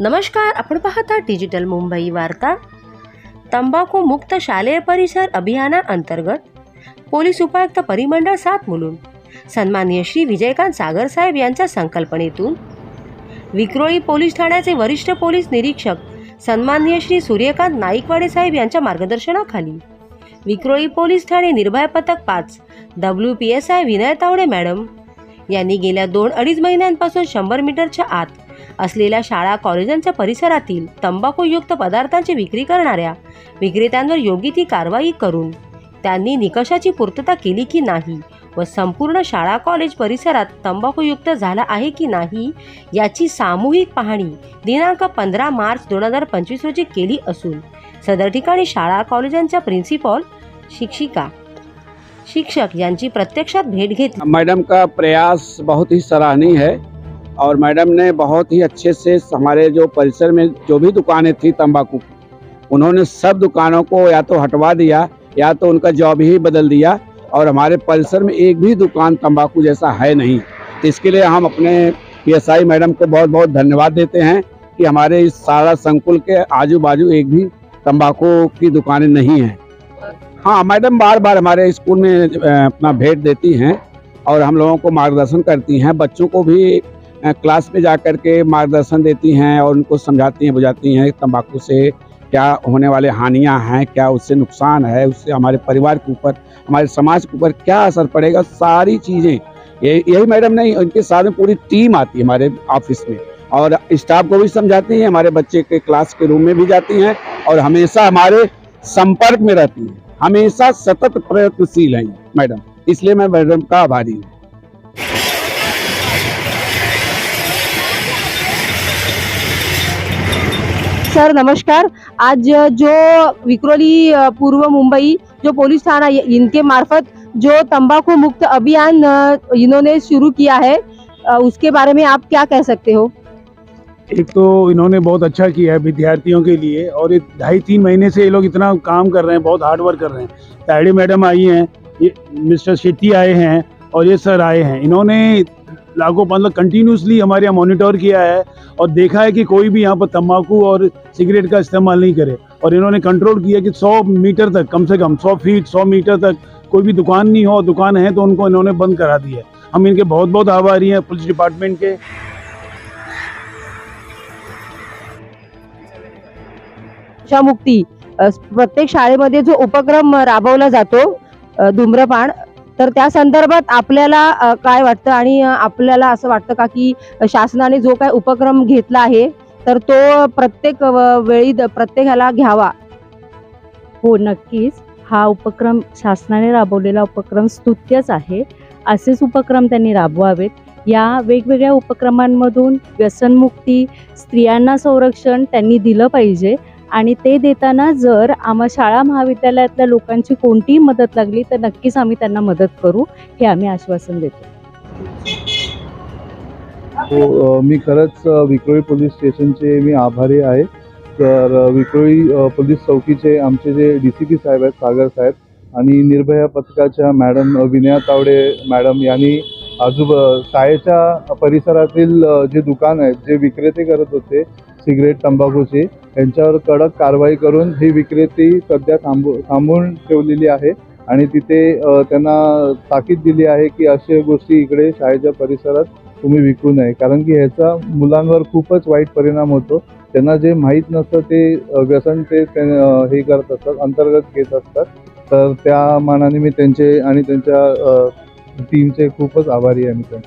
नमस्कार आपण पाहता डिजिटल मुंबई वार्ता. तंबाखू मुक्त शालेय परिसर अभियानाअंतर्गत पोलीस उपायुक्त परिमंडळ सात मुलून. सन्माननीय श्री विजयकांत सागर साहेब यांच्या संकल्पनेतून विक्रोळी पोलीस ठाण्याचे वरिष्ठ पोलीस निरीक्षक सन्माननीय श्री सूर्यकांत नाईकवाडे साहेब यांच्या मार्गदर्शनाखाली विक्रोळी पोलीस ठाणे निर्भया पथक पाच W P S I Vinay Tawde madam यांनी गेल्या दोन अडीच महिन्यांपासून शंभर मीटरच्या आत असलेल्या शाळा कॉलेजांच्या परिसरातील तंबाखूयुक्त पदार्थांची विक्री करणाऱ्या विक्रेत्यांवर योग्य ती कारवाई करून त्यांनी निकषाची पूर्तता केली की नाही व संपूर्ण शाळा कॉलेज परिसरात तंबाखूयुक्त झाला आहे की नाही याची सामूहिक पाहणी दिनांक पंधरा मार्च दोन हजार पंचवीस रोजी केली असून सदर ठिकाणी शाळा कॉलेजांच्या प्रिन्सिपॉल शिक्षिका शिक्षक यांची प्रत्यक्षात भेट घेतली. मैडम का प्रयास बहुत ही सराहनीय है। और मैडम ने बहुत ही अच्छे से हमारे जो परिसर में जो भी दुकानें थी तंबाकू की, उन्होंने सब दुकानों को या तो हटवा दिया या तो उनका जॉब ही बदल दिया और हमारे परिसर में एक भी दुकान तंबाकू जैसा है नहीं। इसके लिए हम अपने पीएसआई मैडम को बहुत बहुत धन्यवाद देते हैं कि हमारे इस सारा संकुल के आजू बाजू एक भी तंबाकू की दुकानें नहीं हैं। हाँ मैडम बार बार हमारे स्कूल में अपना भेंट देती हैं और हम लोगों को मार्गदर्शन करती हैं बच्चों को भी क्लास में जा कर के मार्गदर्शन देती हैं और उनको समझाती हैं, बुझाती हैं तंबाकू से क्या होने वाले हानियाँ हैं, क्या उससे नुकसान है, उससे हमारे परिवार के ऊपर, हमारे समाज के ऊपर क्या असर पड़ेगा, सारी चीज़ें। यही मैडम नहीं उनके साथ में पूरी टीम आती है हमारे ऑफ़िस में और स्टाफ को भी समझाती हैं, हमारे बच्चे के क्लास के रूम में भी जाती हैं और हमेशा हमारे संपर्क में रहती हैं। हमेशा सतत प्रयत्नशील हैं मैडम, इसलिए मैं मैडम का आभारी हूँ। सर, नमस्कार। आज जो विक्रोली पूर्व मुंबई, जो पुलिस थाना इनके मार्फत जो तंबाकू मुक्त अभियान इन्होंने शुरू किया है उसके बारे में आप क्या कह सकते हो? एक तो इन्होंने बहुत अच्छा किया है विद्यार्थियों के लिए और ये ढाई तीन महीने से ये लोग इतना काम कर रहे हैं, बहुत हार्ड वर्क कर रहे हैं। ताड़ी मैडम आई हैं मिस्टर शेट्टी आए हैं और ये सर आए हैं। इन्होंने लाखों मतलब कंटिन्यूसली हमारे यहाँ मॉनिटर किया है और देखा है कि कोई भी यहाँ पर तंबाकू और सिगरेट का इस्तेमाल नहीं करे। और इन्होंने कंट्रोल किया कि 100 मीटर तक कम से कम 100 फीट 100 मीटर तक कोई भी दुकान नहीं हो दुकान है तो उनको इन्होंने बंद करा दिया है। हम इनके बहुत बहुत आभारी हैं पुलिस डिपार्टमेंट के। नशामुक्ती प्रत्येक शाळेमध्ये जो उपक्रम राबवला जातो धूम्रपान तर त्या संदर्भात आपल्याला काय वाटतं? आणि आपल्याला असं वाटतं का की शासनाने जो काय उपक्रम घेतला आहे तर तो प्रत्येक वेळी द- प्रत्येकाला घ्यावा? हो नक्कीच. हा उपक्रम शासनाने राबवलेला उपक्रम स्तुत्यच आहे. असेच उपक्रम त्यांनी राबवावेत. या वेगवेगळ्या उपक्रमांमधून व्यसनमुक्ती स्त्रियांना संरक्षण त्यांनी दिलं पाहिजे. आणि ते देताना जर आम्हा शाळा महाविद्यालयातल्या लोकांची कोणतीही मदत लागली तर नक्कीच आम्ही त्यांना मदत करू हे आम्ही आश्वासन देतो. हो मी खरंच विक्रोळी पोलीस स्टेशनचे मी आभारी आहे. तर विक्रोळी पोलीस चौकीचे आमचे जे डी सी पी साहेब आहेत सागर साहेब आणि निर्भया पथकाच्या मॅडम विनया तावडे मॅडम यांनी आजूब शाळेच्या परिसरातील जे दुकान आहेत जे विक्रेते करत होते सिगरेट तंबाखूचे यांच्यावर कडक कारवाई करून ही विक्रेती सध्या थांबू थांबून ठेवलेली आहे आणि तिथे त्यांना ताकीद दिली आहे की अशा गोष्टी इकडे शाळेच्या परिसरात तुम्ही विकू नये. कारण की ह्याचा मुलांवर खूपच वाईट परिणाम होतो. त्यांना जे माहीत नसतं ते व्यसन ते हे करत असतात अंतर्गत घेत असतात. तर त्या मानाने मी त्यांचे आणि त्यांच्या टीमचे खूपच आभारी आहे मी